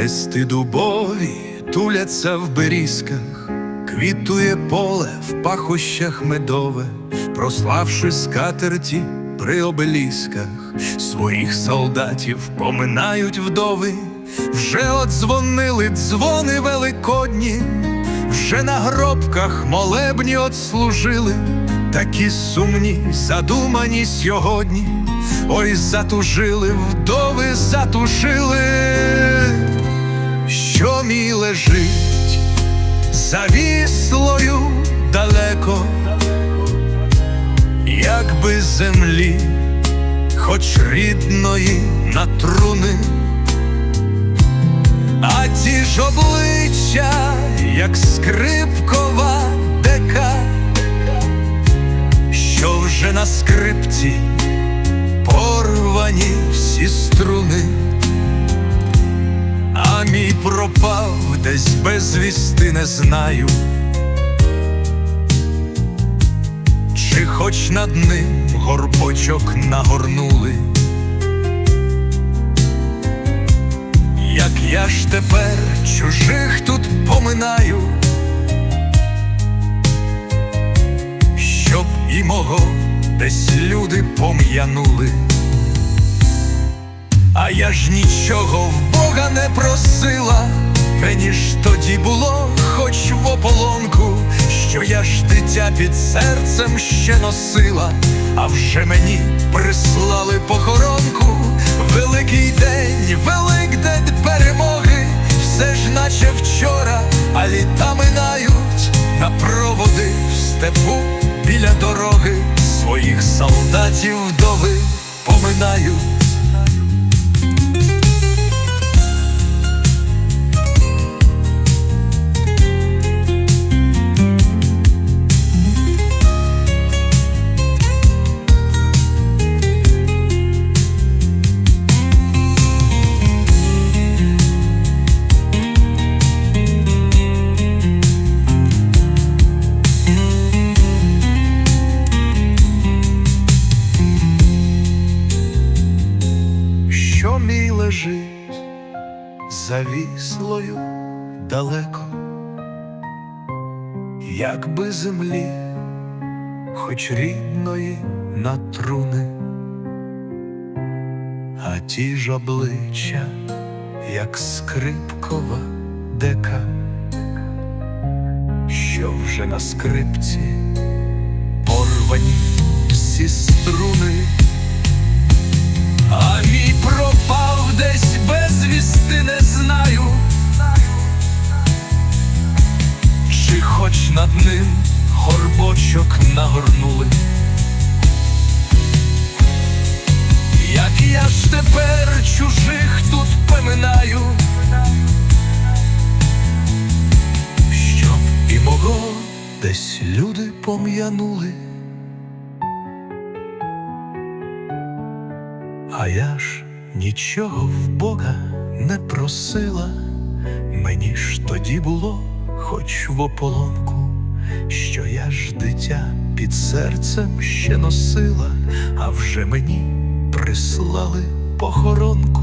Листи дубові туляться в берізках, квітує поле в пахощах медове, прославши скатерті при обелісках, своїх солдатів поминають вдови, вже одзвонили дзвони великодні, вже на гробках молебні отслужили, такі сумні, задумані сьогодні. Ой, затужили, вдови затужили, що мій лежить завіслою далеко, якби землі, хоч рідної на труни, а ті ж обличчя, як скрипкова дека, що вже на скрипці порвані всі струни, пропав десь безвісти не знаю, чи хоч над ним горбочок нагорнули, як я ж тепер чужих тут поминаю, щоб і мого десь люди пом'янули. А я ж нічого в Бога не просила, мені ж тоді було, хоч в ополонку, що я ж дитя під серцем ще носила, а вже мені прислали похоронку, великий день, великдень перемоги, все ж наче вчора, а літа минають. На проводи в степу біля дороги, своїх солдатів вдови поминають. Лежить завіслою далеко, якби землі, хоч рідної на труни, а ті ж обличчя, як скрипкова дека, що вже на скрипці над ним горбочок нагорнули. Як я ж тепер чужих тут поминаю, щоб і мого десь люди пом'янули. А я ж нічого в Бога не просила, мені ж тоді було, хоч в ополонку, що я ж дитя під серцем ще носила, а вже мені прислали похоронку.